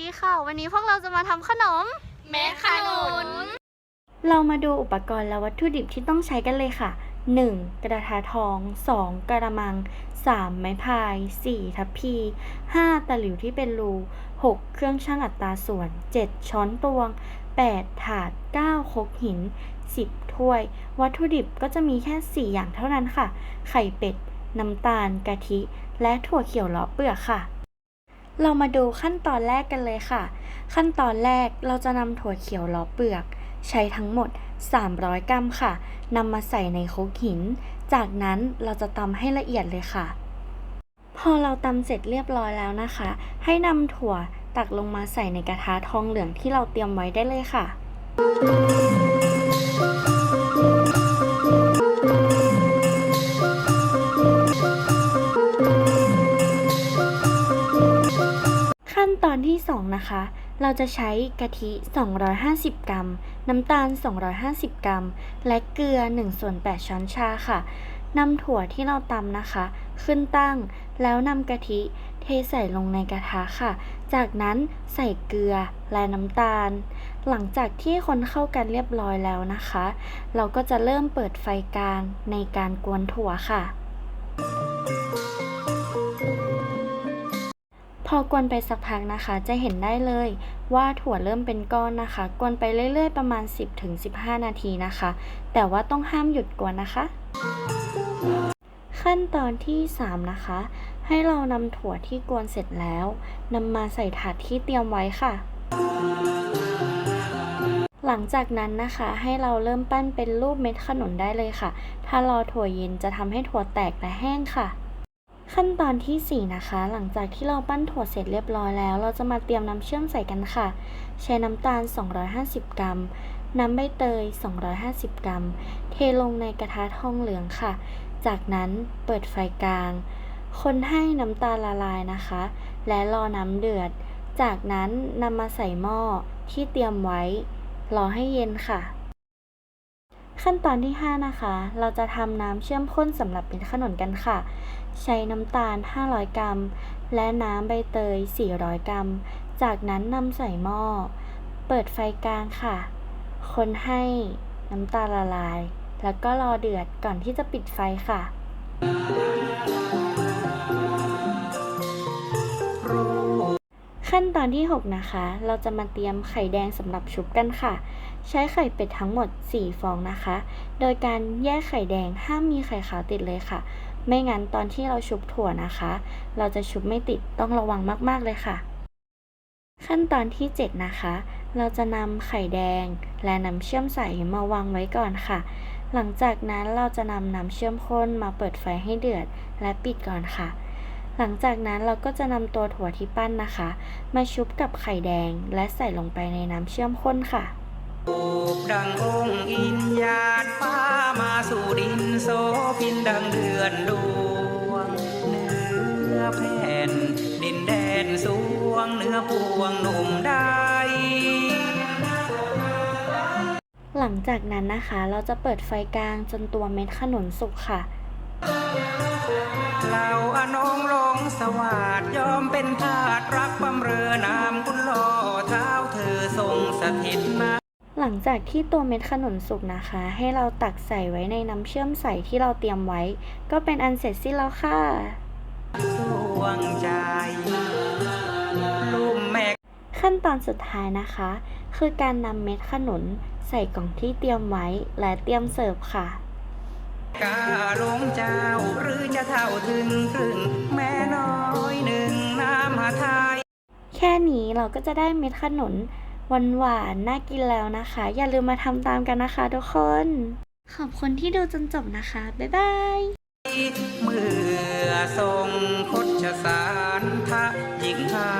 ดีค่ะ วันนี้พวกเราจะมาทำขนมเม็ดขนุน เรามาดูอุปกรณ์และวัตถุดิบที่ต้องใช้กันเลยค่ะ 1. กระทะทอง 2. กระมัง 3. ไม้พาย 4. ทัพพี 5. ตะหลิวที่เป็นรู 6. เครื่องชั่งอัตราส่วน 7. ช้อนตวง 8. ถาด 9. ครกหิน 10. ถ้วย วัตถุดิบก็จะมีแค่ 4 อย่างเท่านั้นค่ะ ไข่เป็ด น้ำตาล กะทิ และถั่วเขียวเลาะเปลือกค่ะ เรามาดูขั้นตอนแรกกันเลยค่ะ ขั้นตอนแรกเราจะนำถั่วเขียวลาะเปลือก ใช้ทั้งหมด 300 กรัมค่ะนำมาใส่ในโคกหิน จากนั้นเราจะตำให้ละเอียดเลยค่ะ พอเราตำเสร็จเรียบร้อยแล้วนะคะ ให้นำถั่วตักลงมาใส่ในกระทะทองเหลืองที่เราเตรียมไว้ได้เลยค่ะ ตอนที่ 2 นะคะ เราจะใช้กะทิ 250 กรัม น้ำตาล 250 กรัม และเกลือ1ส่วน8ช้อนชาค่ะนำถั่วที่เราตำนะคะ ขึ้นตั้ง แล้วนำกะทิ เทใส่ลงในกระทะค่ะ จากนั้นใส่เกลือและน้ำตาล หลังจากที่คนเข้ากันเรียบร้อยแล้วนะคะ เราก็จะเริ่มเปิดไฟกลางในการกวนถั่วค่ะ อกวนไปสักพักนะคะ จะเห็นได้เลยว่าถั่วเริ่มเป็นก้อนนะคะ กวนไปเรื่อยๆประมาณ 10-15 นาทีนะคะ แต่ว่าต้องห้ามหยุดกวนนะคะ ขั้นตอนที่ 3 นะคะ ให้เรานำถั่วที่กวนเสร็จแล้วนำมาใส่ถาดที่เตรียมไว้ค่ะหลังจากนั้นนะคะให้เราเริ่มปั้นเป็นรูปเม็ดขนุนได้เลยค่ะ ถ้ารอถั่วเย็นจะทำให้ถั่วแตกและแห้งค่ะ ขั้นตอนที่ 4 นะคะ หลังจากที่เราปั้นถั่วเสร็จเรียบร้อยแล้ว เราจะมาเตรียมน้ำเชื่อมใส่กันค่ะ ใช้น้ำตาล 250 กรัม น้ำใบเตย 250 กรัม เทลงในกระทะทองเหลืองค่ะ จากนั้นเปิดไฟกลาง คนให้น้ำตาลละลายนะคะ และรอน้ำเดือด จากนั้นนำมาใส่หม้อที่เตรียมไว้ รอให้เย็นค่ะ ขั้นตอนที่ 5 นะคะ เราจะทำน้ำเชื่อมข้นสำหรับเป็นขนมกันค่ะ ใช้น้ำตาล 500 กรัม และน้ำใบเตย 400 กรัม จากนั้นนำใส่หม้อ เปิดไฟกลางค่ะ คนให้น้ำตาลละลาย แล้วก็รอเดือดก่อนที่จะปิดไฟค่ะขั้นตอนที่ 6 นะคะ เราจะมาเตรียมไข่แดงสำหรับชุบกันค่ะ ใช้ไข่เป็ดทั้งหมด 4 ฟองนะคะ โดยการแยกไข่แดงห้ามมีไข่ขาวติดเลยค่ะ ไม่งั้นตอนที่เราชุบถั่วนะคะ เราจะชุบไม่ติดต้องระวังมากๆเลยค่ะ ขั้นตอนที่ 7 นะคะ เราจะนำไข่แดงและน้ำเชื่อมใสมาวางไว้ก่อนค่ะ หลังจากนั้นเราจะนำน้ำเชื่อมข้นมาเปิดไฟให้เดือดและปิดก่อนค่ะหลังจากนั้นเราก็จะนำตัวถั่วที่ปั้นนะคะ มาชุบกับไข่แดงและใส่ลงไปในน้ำเชื่อมข้นค่ะ ปูกดังองค์อินหยาดฟ้ามาสู่ดินโสพินดังเดือนดวงเนื้อแผ่น ดินแดนสวงเนื้อพวงหนุ่มได้หลังจากนั้นนะคะเราจะเปิดไฟกลางจนตัวเม็ดขนุนสุกค่ะเราอนงลงสวัสดยอมเป็นทาสรักบำเรอนามคุณล่อเท้าเธอทรงสถิตมา หลังจากที่ตัวเม็ดขนุนสุกนะคะ ให้เราตักใส่ไว้ในน้ำเชื่อมใสที่เราเตรียมไว้ ก็เป็นอันเสร็จสิ้นแล้วค่ะสวงใจลุ่มแม่ขั้นตอนสุดท้ายนะคะ คือการนำเม็ดขนุนใส่กล่องที่เตรียมไว้และเตรียมเสิร์ฟค่ะกาหลงเจ้าหรือจะเท่าถึงครึ่งแม่น้อยหนึ่งน้ำหาไทยแค่นี้เราก็จะได้เม็ดขนุน หวานหวานๆน่ากินแล้วนะคะ อย่าลืมมาทำตามกันนะคะทุกคน ขอบคุณที่ดูจนจบนะคะ บ๊ายบาย เมื่อทรงคดชสารทะหญิงหา